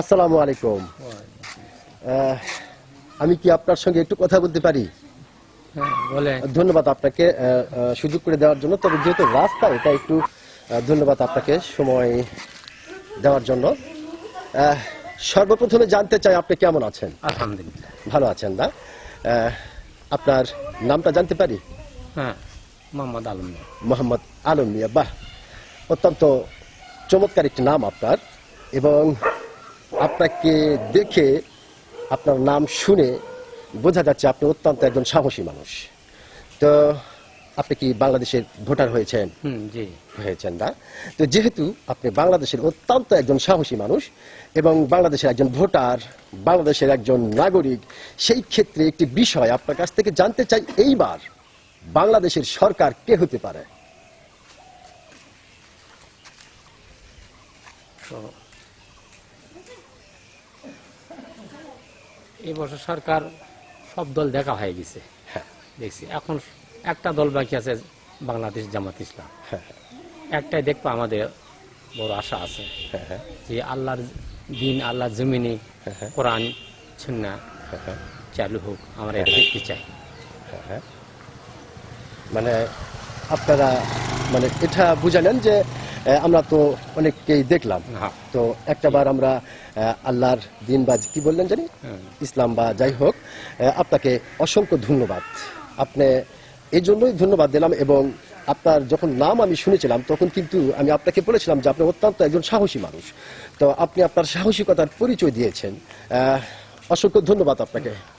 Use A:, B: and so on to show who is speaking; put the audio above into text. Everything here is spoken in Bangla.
A: আসসালামু আলাইকুম। আমি কি আপনার সঙ্গে একটু কথা বলতে পারি?
B: হ্যাঁ
A: ধন্যবাদ আপনাকে সুযোগ করে দেওয়ার জন্য। তবে যেহেতু রাস্তা এটা একটু ধন্যবাদ আপনাকে সময় দেওয়ার জন্য। সর্বপ্রথমে জানতে চাই আপনি কেমন আছেন?
B: আলহামদুলিল্লাহ।
A: ভালো আছেন না? আপনার নামটা জানতে পারি?
B: হ্যাঁ মোহাম্মদ আলম
A: মোহাম্মদ আলম মিয়া বাহ! অত্যন্ত চমৎকার একটি নাম আপনার। এবং আপনাকে দেখে আপনার নাম শুনে বোঝা যাচ্ছে আপনি অত্যন্ত একজন সাহসী মানুষ। তো আপনি কি বাংলাদেশের ভোটার হয়েছেন?
B: জি।
A: হয়েছেন না। তো যেহেতু আপনি বাংলাদেশের অত্যন্ত একজন সাহসী মানুষ এবং বাংলাদেশের একজন ভোটার বাংলাদেশের একজন নাগরিক সেই ক্ষেত্রে একটি বিষয় আপনার কাছ থেকে জানতে চাই এইবার বাংলাদেশের সরকার কে হতে পারে?
B: তো এই বছর সরকার সব দল দেখা হয়ে গেছে।
A: হ্যাঁ।
B: দেখছি। এখন একটা দল বাকি আছে বাংলাদেশ জামাত ইসলাম।
A: হ্যাঁ
B: একটাই দেখব আমাদের বড় আশা আছে।
A: হ্যাঁ হ্যাঁ।
B: যে আল্লাহর দিন আল্লাহর জমিনে
A: হ্যাঁ।
B: কোরআন সুন্না
A: হ্যাঁ
B: চালু হোক আমরা এটা দেখতে চাই।
A: হ্যাঁ। মানে আপনারা মানে এটা বুঝালেন যে আমরা তো অনেককেই দেখলাম।
B: হ্যাঁ।
A: তো একটা বার আমরা আল্লাহর দিন বা কি বললেন জানি? ইসলাম বা যাই হোক আপনাকে অসংখ্য ধন্যবাদ। আপনি এই জন্যই ধন্যবাদ দিলাম এবং আপনার যখন নাম আমি শুনেছিলাম তখন কিন্তু আমি আপনাকে বলেছিলাম যে আপনি অত্যন্ত একজন সাহসী মানুষ। তো আপনি আপনার সাহসিকতার পরিচয় দিয়েছেন। অসংখ্য ধন্যবাদ আপনাকে।